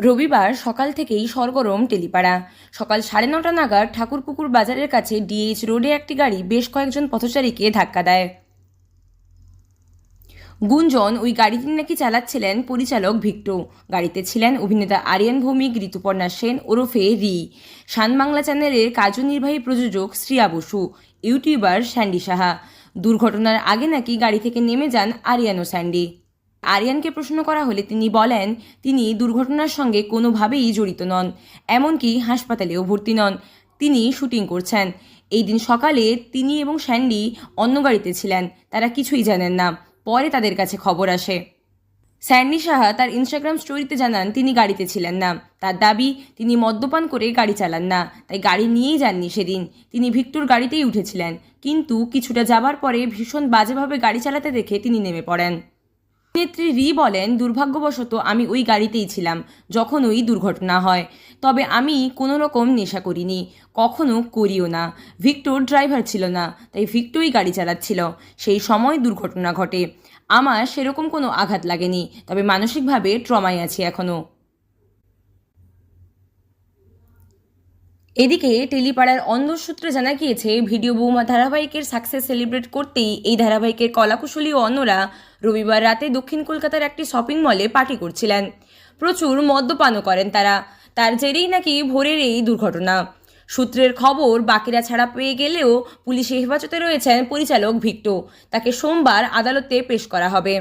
রবিবার সকাল থেকেই সরগরম টেলিপাড়া। সকাল সাড়ে নটা নাগাদ ঠাকুরপুকুর বাজারের কাছে ডিএইচ রোডে একটি গাড়ি বেশ কয়েকজন পথচারীকে ধাক্কা দেয়। গুঞ্জন ওই গাড়িটি নাকি চালাচ্ছিলেন পরিচালক ভিক্টো। গাড়িতে ছিলেন অভিনেতা আরিয়ান ভৌমিক, ঋতুপর্ণা সেন, ওরফে রি। শান বাংলা চ্যানেলের কার্যনির্বাহী প্রযোজক শ্রিয়া বসু, ইউটিউবার স্যান্ডি সাহা। দুর্ঘটনার আগে নাকি গাড়ি থেকে নেমে যান আরিয়ান ও স্যান্ডি। আরিয়ানকে প্রশ্ন করা হলে তিনি বলেন, তিনি দুর্ঘটনার সঙ্গে কোনোভাবেই জড়িত নন, এমনকি হাসপাতালেও ভর্তি নন। তিনি শুটিং করছেন। এই দিন সকালে তিনি এবং স্যান্ডি অন্য গাড়িতে ছিলেন। তারা কিছুই জানেন না। পরে তাদের কাছে খবর আসে। স্যান্ডি সাহা তার ইনস্টাগ্রাম স্টোরিতে জানান, তিনি গাড়িতে ছিলেন না। তার দাবি, তিনি মদ্যপান করে গাড়ি চালান না। তাই গাড়ি নিয়েই যাননি সেদিন। তিনি ভিক্টর গাড়িতেই উঠেছিলেন। কিন্তু কিছুটা যাবার পরে ভীষণ বাজেভাবে গাড়ি চালাতে দেখে তিনি নেমে পড়েন। নেত্রী রি বলেন, দুর্ভাগ্যবশত আমি ওই গাড়িতেই ছিলাম, যখন ওই দুর্ঘটনা হয়। তবে আমি কোনো রকম নেশা করিনি, কখনো করিও না। ভিক্টর ড্রাইভার ছিল না, তাই ভিক্টরই গাড়ি চালাচ্ছিল। সেই সময় দুর্ঘটনা ঘটে। আমার সেরকম কোনো আঘাত লাগেনি, তবে মানসিকভাবে ট্রমায় আছি এখনও এদিকে টেলিপাড়ার সূত্রে জানা গিয়েছে, ভিডিও বৌমা ধারাবাহিকের সাকসেস সেলিব্রেট করতেই এই ধারাবাহিকের কলাকুশলী ও অন্যরা রবিবার রাতে দক্ষিণ কলকাতার একটি শপিং মলে পার্টি করছিলেন। প্রচুর মদ্যপানও করেন তারা। তার জেরেই নাকি ভোরের এই দুর্ঘটনা। সূত্রের খবর, বাকিরা ছাড়া পেয়ে গেলেও পুলিশের হেফাজতে রয়েছেন পরিচালক ভিক্টো তাকে সোমবার আদালতে পেশ করা হবে।